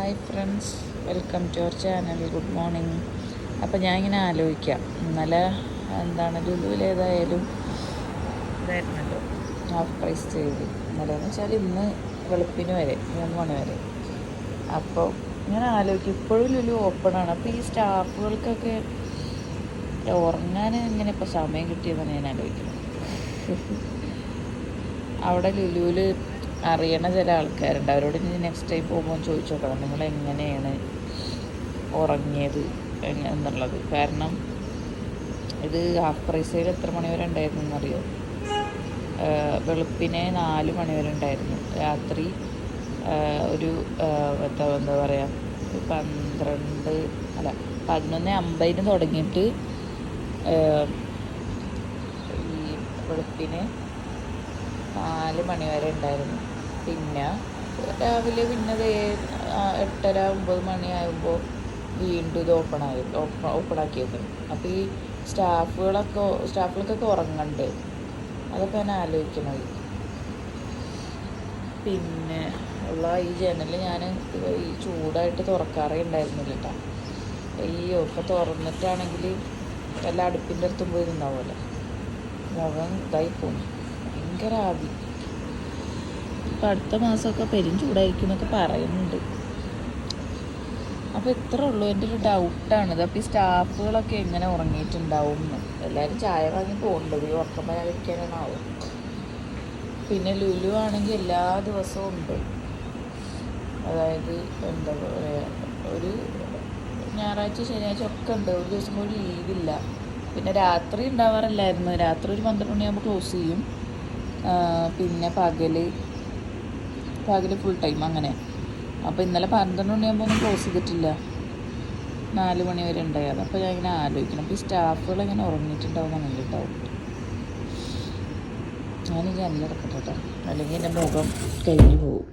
Hi friends welcome to our channel. Good morning. അപ്പോൾ ഞാൻ ഇങ്ങനെ ആലോചിക്കാം. ഇന്നലെ എന്താണ് ലുലുവിൽ ഏതായാലും ഇതായിരുന്നല്ലോ. ഹാഫ് പ്രൈസ് ചെയ്ത്. ഇന്നലെ എന്ന് വെച്ചാൽ ഇന്ന് വെളുപ്പിന് വരെ മൂന്ന് മണി വരെ. അപ്പോൾ ഇങ്ങനെ ആലോചിക്കും. ഇപ്പോഴും ലുലു ഓപ്പൺ ആണ്. അപ്പോൾ ഈ സ്റ്റാഫുകൾക്കൊക്കെ ഉറങ്ങാൻ എങ്ങനെ ഇപ്പോൾ സമയം കിട്ടിയതെന്ന് ഞാൻ ആലോചിക്കുന്നു അവിടെ ലുലുവിൽ അറിയണ ചില ആൾക്കാരുണ്ട്. അവരോട് ഇനി നെക്സ്റ്റ് ടൈം പോകുമ്പോൾ ചോദിച്ചു നോക്കണം നിങ്ങൾ എങ്ങനെയാണ് ഉറങ്ങിയത് എന്നുള്ളത്. കാരണം ഇത് ഹാഫ് പ്രൈസിൽ എത്ര മണിവരെ ഉണ്ടായിരുന്നു എന്നറിയോ? വെളുപ്പിനെ നാല് മണിവരെ ഉണ്ടായിരുന്നു. രാത്രി ഒരു എന്താ എന്താ പറയുക പന്ത്രണ്ട് അല്ല പതിനൊന്ന് അമ്പതിന് തുടങ്ങിയിട്ട് ഈ വെളുപ്പിന് നാല് മണി വരെ ഉണ്ടായിരുന്നു. പിന്നെ രാവിലെ പിന്നെ എട്ടര ഒമ്പത് മണിയാകുമ്പോൾ വീണ്ടും ഇത് ഓപ്പൺ ആയി ഓപ്പൺ ഓപ്പൺ ആക്കിയത്. അപ്പോൾ ഈ സ്റ്റാഫുകളൊക്കെ സ്റ്റാഫുകൾക്കൊക്കെ ഉറങ്ങണ്ടേ? അതൊക്കെ ഞാൻ ആലോചിക്കണത്. പിന്നെ ഉള്ള ഈ ജനൽ ഞാൻ ഈ ചൂടായിട്ട് തുറക്കാറേ ഉണ്ടായിരുന്നില്ല കേട്ടോ അയ്യോ ഇപ്പം തുറന്നിട്ടാണെങ്കിൽ എല്ലാ അടുപ്പിന്റെ അടുത്തും പോയി നിന്നാവുമല്ലോ മുഖം ഇതായി പോകും ഭയങ്കര ആവി ഇപ്പം അടുത്ത മാസമൊക്കെ പെരും ചൂടായിരിക്കും എന്നൊക്കെ പറയുന്നുണ്ട്. അപ്പോൾ ഇത്രേ ഉള്ളൂ. എന്റെ ഒരു ഡൗട്ടാണിത് അപ്പോൾ ഈ സ്റ്റാഫുകളൊക്കെ എങ്ങനെ ഉറങ്ങിയിട്ടുണ്ടാവും എന്ന്. എല്ലാവരും ചായ വാങ്ങി പോകുന്നുണ്ട് ഈ ഉറക്കം വരാതിരിക്കാനാണാവും പിന്നെ ലുലു ആണെങ്കിൽ എല്ലാ ദിവസവും ഉണ്ട്. അതായത് എന്താ പറയുക ഒരു ഞായറാഴ്ച ശനിയാഴ്ച ഒക്കെ ഉണ്ട്. ഒരു ദിവസം പോലും ലീവില്ല. പിന്നെ രാത്രി ഉണ്ടാവാറില്ലായിരുന്നു. രാത്രി ഒരു പന്ത്രണ്ട് മണിയാകുമ്പോൾ ക്ലോസ് ചെയ്യും. പിന്നെ പകൽ. പകൽ ഫുൾ ടൈം അങ്ങനെ. അപ്പോൾ ഇന്നലെ പന്ത്രണ്ട് മണിയാകുമ്പോൾ ഒന്നും ക്ലോസ് ചെയ്തിട്ടില്ല. നാല് മണി വരെ ഉണ്ടായത്. അപ്പോൾ ഞാൻ ഇങ്ങനെ ആലോചിക്കണം അപ്പോൾ ഈ സ്റ്റാഫുകൾ ഇങ്ങനെ ഉറങ്ങിയിട്ടുണ്ടാവും അങ്ങനെ ഉണ്ടാവും ഞാനിനി ജനലിറക്കട്ടെ കേട്ടോ അല്ലെങ്കിൽ എന്റെ മുഖം കഴിഞ്ഞു പോകും